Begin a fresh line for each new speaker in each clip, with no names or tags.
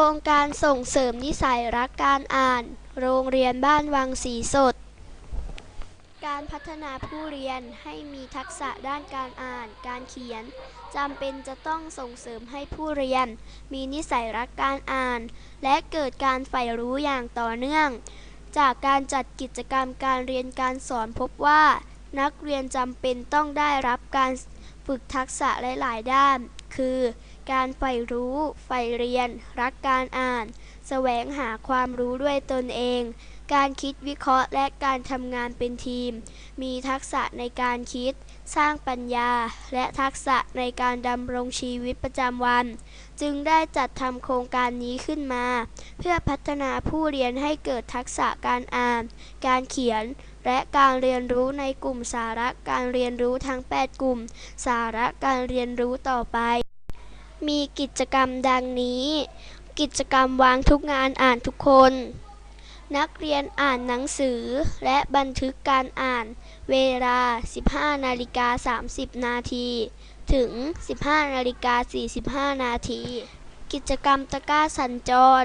ครงการส่งเสริมนิสัยรักการอ่าน โรงเรียนบ้านวังสีสด การพัฒนาผู้เรียนให้มีทักษะด้านการอ่าน การเขียนจำเป็นจะต้องส่งเสริมให้ผู้เรียน มีนิสัยรักการอ่าน และเกิดการใฝ่รู้อย่างต่อเนื่อง จากการจัดกิจกรรมการเรียนการสอนพบว่า นักเรียนจำเป็นต้องได้รับการฝึกทักษะหลาย ๆ ด้าน คือ การใฝ่รู้ ใฝ่เรียน รักการอ่าน แสวงหาความรู้ด้วยตนเอง การคิดวิเคราะห์และการทำงานเป็นทีม มีทักษะในการคิด สร้างปัญญา และทักษะในการดำรงชีวิตประจำวัน จึงได้จัดทำโครงการนี้ขึ้นมา เพื่อพัฒนาผู้เรียนให้เกิดทักษะการอ่าน การเขียนและการเรียนรู้ในกลุ่มสาระการเรียนรู้ทั้ง 8 กลุ่ม สาระการเรียนรู้ต่อไป มีกิจกรรมดังนี้ กิจกรรมวางทุกงานอ่านทุกคน นักเรียนอ่านหนังสือและบันทึกการอ่าน เวลา 15นาฬิกา30 นาทีถึง 15นาฬิกา45 นาที กิจกรรมตะกร้าสัญจร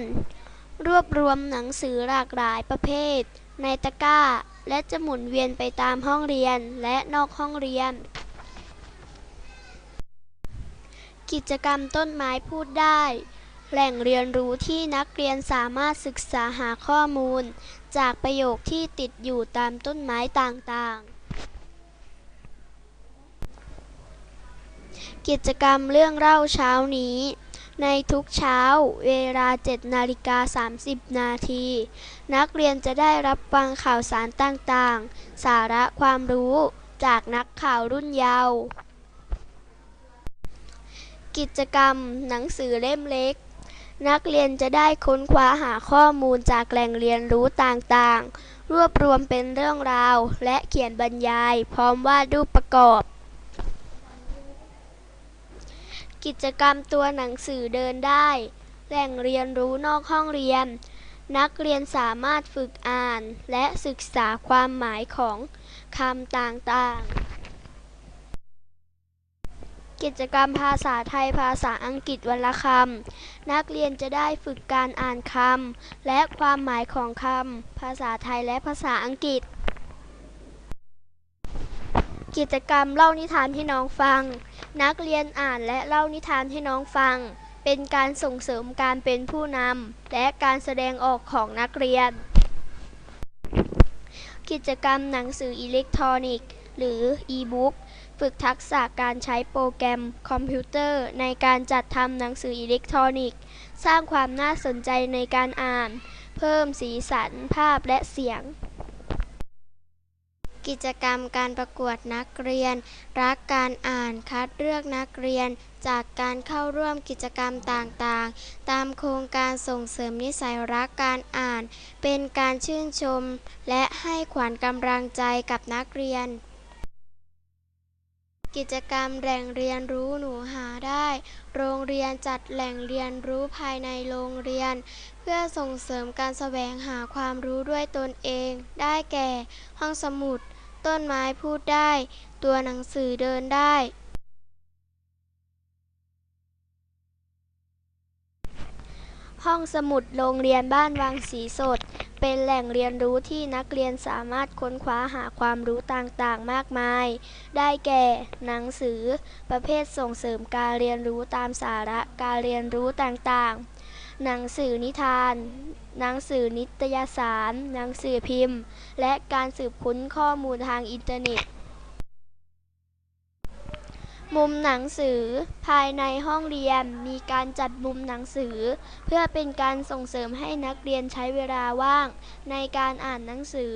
รวบรวมหนังสือหลากหลายประเภท ในตะกร้า และจะหมุนเวียนไปตามห้องเรียนและนอกห้องเรียน กิจกรรมต้นไม้พูดได้ แหล่งเรียนรู้ที่นักเรียนสามารถศึกษาหาข้อมูล จากประโยคที่ติดอยู่ตามต้นไม้ต่างๆ กิจกรรมเรื่องเล่าเช้านี้ ในทุกเช้าเวลา 7 นาฬิกา 30 นาที นักเรียนจะได้รับฟังข่าวสารต่างๆ สาระความรู้จากนักข่าวรุ่นเยาว์ กิจกรรม หนังสือเล่มเล็ก นักเรียนจะได้ค้นคว้าหาข้อมูลจากแหล่งเรียนรู้ต่างๆ รวบรวมเป็นเรื่องราว และเขียนบรรยาย พร้อมวาดรูปประกอบ กิจกรรมตัวหนังสือเดินได้ แหล่งเรียนรู้นอกห้องเรียน นักเรียนสามารถฝึกอ่าน และศึกษาความหมายของคำต่างๆ กิจกรรมภาษาไทยภาษาอังกฤษวันละคำ นักเรียนจะได้ฝึกการอ่านคำ และความหมายของคำ ภาษาไทยและภาษาอังกฤษ กิจกรรมเล่านิทานให้น้องฟัง นักเรียนอ่านและเล่านิทานให้น้องฟัง เป็นการส่งเสริมการเป็นผู้นำและการแสดงออกของนักเรียน กิจกรรมหนังสืออิเล็กทรอนิกส์ หรือ e-book ฝึกทักษะการใช้โปรแกรมคอมพิวเตอร์ในการจัดทำหนังสืออิเล็กทรอนิกส์ สร้างความน่าสนใจในการอ่าน เพิ่มสีสันภาพและเสียง กิจกรรมการประกวดนักเรียน รักการอ่านคัดเลือกนักเรียนจากการเข้าร่วมกิจกรรมต่างๆ ตามโครงการส่งเสริมนิสัยรักการอ่าน เป็นการชื่นชม และให้ขวัญกำลังใจกับนักเรียน กิจกรรมแหล่งเรียนรู้หนูหาได้ โรงเรียนจัดแหล่งเรียนรู้ภายในโรงเรียน เพื่อส่งเสริมการแสวงหาความรู้ด้วยตนเอง ได้แก่ ห้องสมุด ต้นไม้พูดได้ ตัวหนังสือเดินได้ ห้องสมุดโรงเรียนบ้านวังสีสด เป็นแหล่งเรียนรู้ที่นักเรียนสามารถค้นคว้าหาความรู้ต่างๆ มากมาย ได้แก่ หนังสือ ประเภทส่งเสริมการเรียนรู้ตามสาระการเรียนรู้ต่างๆ หนังสือนิทาน หนังสือนิตยสาร หนังสือพิมพ์ และการสืบค้นข้อมูลทางอินเทอร์เน็ต มุมหนังสือ ภายในห้องเรียนมีการจัดมุมหนังสือ เพื่อเป็นการส่งเสริมให้นักเรียนใช้เวลาว่าง ในการอ่านหนังสือ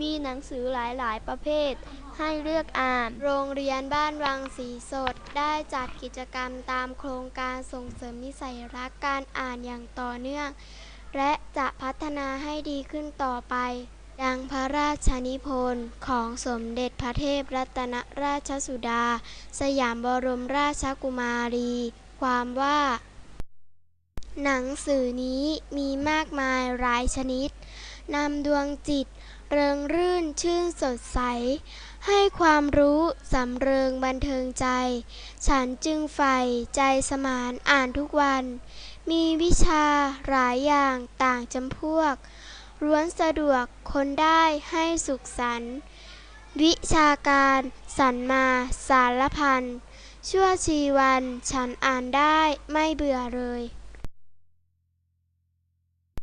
มีหนังสือหลายๆ ประเภท ให้เลือกอ่าน โรงเรียนบ้านวังสีสด ได้จัดกิจกรรมตามโครงการส่งเสริมนิสัยรักการอ่านอย่างต่อเนื่อง และจะพัฒนาให้ดีขึ้นต่อไป ดังพระราชนิพนธ์ของสมเด็จพระเทพรัตนราชสุดา สยามบรมราชกุมารี ความว่า หนังสือนี้มีมากมายหลายชนิดนำดวงจิต เริงรื่นชื่นสดใส ให้ความรู้สำเริงบันเทิงใจ ฉันจึงใฝ่ใจสมานอ่านทุกวันม
มีวิชาหลายอย่างต่างจำพวก ล้วนสะดวกคนได้ให้สุขสันต์วิชาการสรรมาสารพันชั่วชีวันฉันอ่านได้ไม่เบื่อเลย